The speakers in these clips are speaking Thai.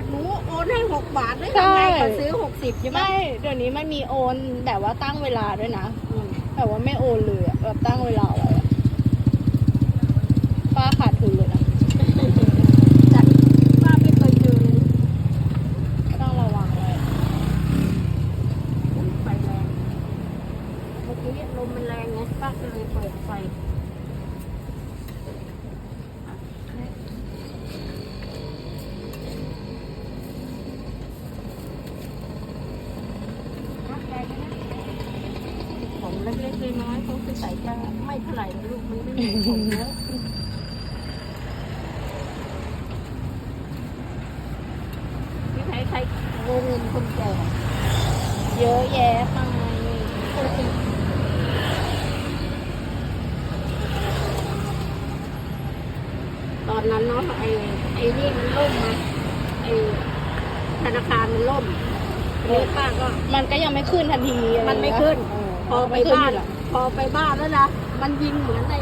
ดหนูโอนให้หกบาทเลยใช่ทำไงเขาซื้อหกสิบใช่ไหมไม่เดี๋ยวนี้มันมีโอนแบบว่าตั้งเวลาด้วยนะอืมแต่ว่าไม่โอนเลยอะแบบตั้งเวลาไว้อะป้าขาดทุนเลยนะจัดป้าไม่เคยเจอเลยต้องระวังเลยไฟแรงเมื่อกี้ลมมันแรงไงป้าก็เลย เล็กๆน้อยๆเขาจะใส่จะไม่เท่าไหร่นะลูกมันไม่มีผมเยอะที่ใครใครโกงเงินคนแก่เยอะแยะไปตอนนั้นเนาะไอ้ไอ้นี่มันล่มนะไอ้ธนาคารมันล่มเลยป้าก็มันก็ยังไม่ขึ้นทันที มันไม่ขึ้น เออ พอไปม่ขึ้บ้านอยู่หรอกพอไปบ้านแล้วนะมันยิงเหมือนใน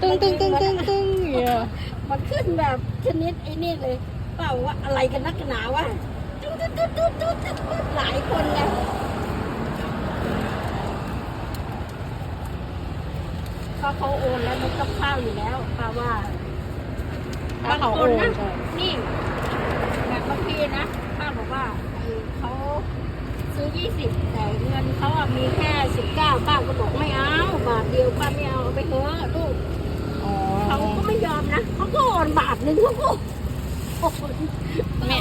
ตึ้งตึ้งตึ้งตึ้งตึ้งอย่างเนี่ยมันขึ้นแบบชนิดไอ้นี่เลยป้าบอกว่าอะไรกันนักหนาวะจุ๊ดจุ๊ดจุ๊ดจุ๊ดจุ๊ดจุ๊ดจุ๊ดหลายคนไงก็เขาโอนแล้วมันต้องเข้าอยู่แล้วป้าว่าถ้าเขาบางโอคนนนะใช่นี่แบบบางทีนะป้าบอกว่าไอ้เขาซื้อยี่สิบแต่เงินเขาอะมีแค่สิบเก้า ป้าก็บอกไม่เอาบาทเดียวป้าไม่เอาเอาไปเถอะลูกอ๋อเขาก็ไม่ยอมนะเขาก็โอนบาทหนึ่งเขาก็โอน แม่